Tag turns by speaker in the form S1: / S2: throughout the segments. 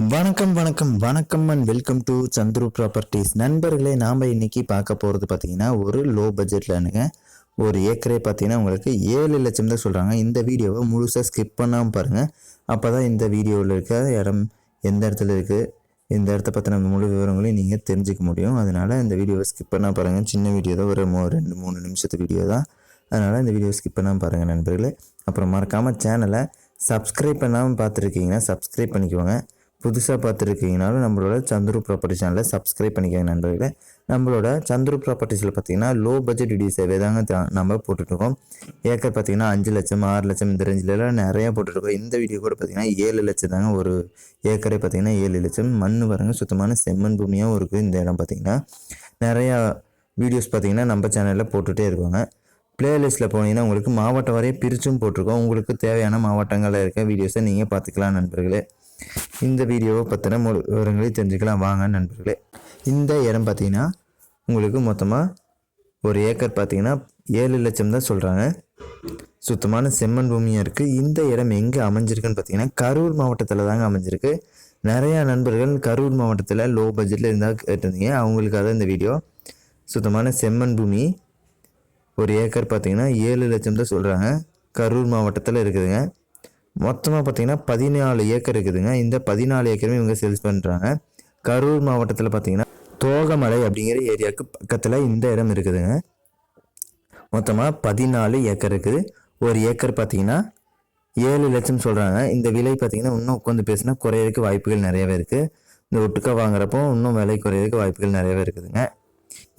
S1: வணக்கம் வணக்கம் வணக்கம் and welcome to Chandru properties நண்பர்களே நாம் இன்னைக்கு பார்க்க போகிறது பார்த்தீங்கன்னா ஒரு லோ பட்ஜெட்லனுங்க ஒரு ஏக்கரே பார்த்தீங்கன்னா உங்களுக்கு ஏழு லட்சம் தான் சொல்கிறாங்க இந்த வீடியோவை முழுசாக ஸ்கிப் பண்ணாமல் பாருங்கள் அப்போ தான் இந்த வீடியோவில் இருக்க இடம் எந்த இடத்துல இருக்குது இந்த இடத்த பற்றின முழு விவரங்களையும் நீங்கள் தெரிஞ்சுக்க முடியும். அதனால் இந்த வீடியோவை ஸ்கிப் பண்ணால் பாருங்கள் சின்ன வீடியோ தான் ஒரு மூ ரெண்டு மூணு நிமிஷத்து வீடியோ தான். அதனால் இந்த வீடியோ ஸ்கிப் பண்ணாமல் பாருங்கள் நண்பர்களே. அப்புறம் மறக்காமல் சேனலை சப்ஸ்கிரைப் பண்ணாமல் பார்த்துருக்கீங்கன்னா சப்ஸ்கிரைப் பண்ணிக்கோங்க. புதுசாக பார்த்துருக்கீங்கனாலும் நம்மளோட சந்துரு ப்ராப்பர்ட்டி சேனலை சப்ஸ்கிரைப் பண்ணிக்கோங்க நண்பர்களே. நம்மளோட சந்துரு ப்ராப்பர்ட்டிஸில் பார்த்தீங்கன்னா லோ பட்ஜெட் வீடியோஸாகவே தாங்க நம்ம போட்டுட்ருக்கோம். ஏக்கர் பார்த்தீங்கன்னா அஞ்சு லட்சம் ஆறு லட்சம் இந்த ரேஞ்சிலலாம் நிறையா போட்டுட்ருக்கோம். இந்த வீடியோ கூட பார்த்தீங்கன்னா ஏழு லட்சம் தாங்க ஒரு ஏக்கரே பார்த்தீங்கன்னா ஏழு லட்சம். மண் பாருங்க சுத்தமான செம்மண் பூமியாகவும் இருக்குது இந்த இடம் பார்த்தீங்கன்னா. நிறையா வீடியோஸ் பார்த்தீங்கன்னா நம்ம சேனலில் போட்டுகிட்டே இருக்காங்க பிளேலிஸ்ட்டில் போனீங்கன்னா உங்களுக்கு மாவட்டம் வரைய பிரிச்சும் போட்டிருக்கோம். உங்களுக்கு தேவையான மாவட்டங்களில் இருக்க வீடியோஸை நீங்கள் பார்த்துக்கலாம் நண்பர்களே. இந்த வீடியோவை பற்றின முழு விவரங்களை தெரிஞ்சுக்கலாம். வாங்க நண்பர்களே இந்த இடம் பார்த்தீங்கன்னா உங்களுக்கு மொத்தமாக ஒரு ஏக்கர் பார்த்தீங்கன்னா ஏழு லட்சம் தான் சொல்கிறாங்க சுத்தமான செம்மண் பூமியாக இருக்குது இந்த இடம் எங்கே அமைஞ்சிருக்குன்னு பார்த்தீங்கன்னா கரூர் மாவட்டத்தில் தாங்க அமைஞ்சிருக்கு. நிறையா நண்பர்கள் கரூர் மாவட்டத்தில் லோ பட்ஜெட்டில் இருந்தால் கேட்டிருந்தீங்க. அவங்களுக்காக தான் இந்த வீடியோ. சுத்தமான செம்மண் பூமி ஒரு ஏக்கர் பார்த்தீங்கன்னா ஏழு லட்சம் தான் சொல்கிறாங்க கரூர் மாவட்டத்தில் இருக்குதுங்க. மொத்தமாக பார்த்தீங்கன்னா பதினாலு ஏக்கர் இருக்குதுங்க. இந்த பதினாலு ஏக்கருமே இவங்க சேல்ஸ் பண்ணுறாங்க கரூர் மாவட்டத்தில் பார்த்தீங்கன்னா தோகமலை அப்படிங்கிற ஏரியாவுக்கு பக்கத்தில் இந்த இடம் இருக்குதுங்க. மொத்தமாக பதினாலு ஏக்கர் இருக்குது. ஒரு ஏக்கர் பார்த்தீங்கன்னா ஏழு லட்சம் சொல்கிறாங்க இந்த விலை பார்த்தீங்கன்னா இன்னும் உட்காந்து பேசினா குறையிறதுக்கு வாய்ப்புகள் நிறையவே இருக்குது இந்த ஒட்டுக்கா வாங்குறப்போ இன்னும் விலை குறையிறதுக்கு வாய்ப்புகள் நிறையவே இருக்குதுங்க.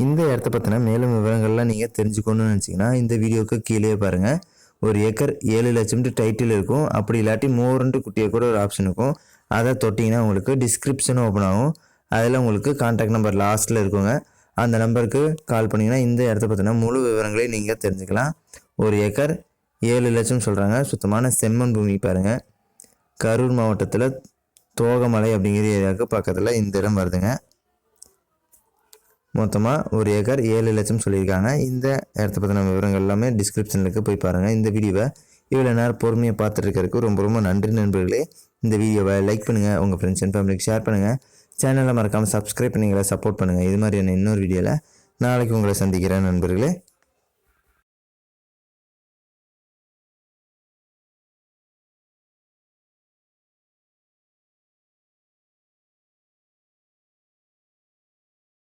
S1: இந்த இடத்த பற்றின மேலும் விவரங்கள்லாம் நீங்கள் தெரிஞ்சுக்கணும்னு நினச்சிங்கன்னா இந்த வீடியோவுக்கு கீழே பாருங்கள் ஒரு ஏக்கர் ஏழு லட்சம்ட்டு டைட்டில் இருக்கும். அப்படி இல்லாட்டி மோர்ன்ட்டு குட்டியை கூட ஒரு ஆப்ஷன் இருக்கும். அதை தொட்டிங்கன்னா உங்களுக்கு டிஸ்கிரிப்ஷனும் ஓப்பன் ஆகும். அதில் உங்களுக்கு கான்டாக்ட் நம்பர் லாஸ்ட்டில் இருக்குங்க. அந்த நம்பருக்கு கால் பண்ணிங்கன்னா இந்த இடத்த பார்த்தீங்கன்னா முழு விவரங்களையும் நீங்கள் தெரிஞ்சுக்கலாம். ஒரு ஏக்கர் ஏழு லட்சம் சொல்கிறாங்க சுத்தமான செம்மண் பூமி பாருங்கள் கரூர் மாவட்டத்தில் தோகமலை அப்படிங்கிற ஏரியாவுக்கு பக்கத்தில் இந்த இடம் வருதுங்க. மொத்தமாக ஒரு ஏக்கர் ஏழு லட்சம் சொல்லியிருக்காங்க. இந்த இடத்த பற்றின விவரங்கள் எல்லாமே டிஸ்கிரிப்ஷனுக்கு போய் பாருங்கள் இந்த வீடியோவை இவ்வளோ நேரம் பொறுமையாக பார்த்துட்டு ரொம்ப ரொம்ப நன்றி நண்பர்களே. இந்த வீடியோவை லைக் பண்ணுங்கள் உங்கள் ஃப்ரெண்ட்ஸ் அண்ட் ஃபேமிலிக்கு ஷேர் பண்ணுங்கள் சேனலை மறக்காமல் சப்ஸ்கிரைப் பண்ணிங்களை சப்போர்ட் பண்ணுங்கள் இது மாதிரியான இன்னொரு வீடியோவில் நாளைக்கு உங்களை சந்திக்கிறேன் நண்பர்களே.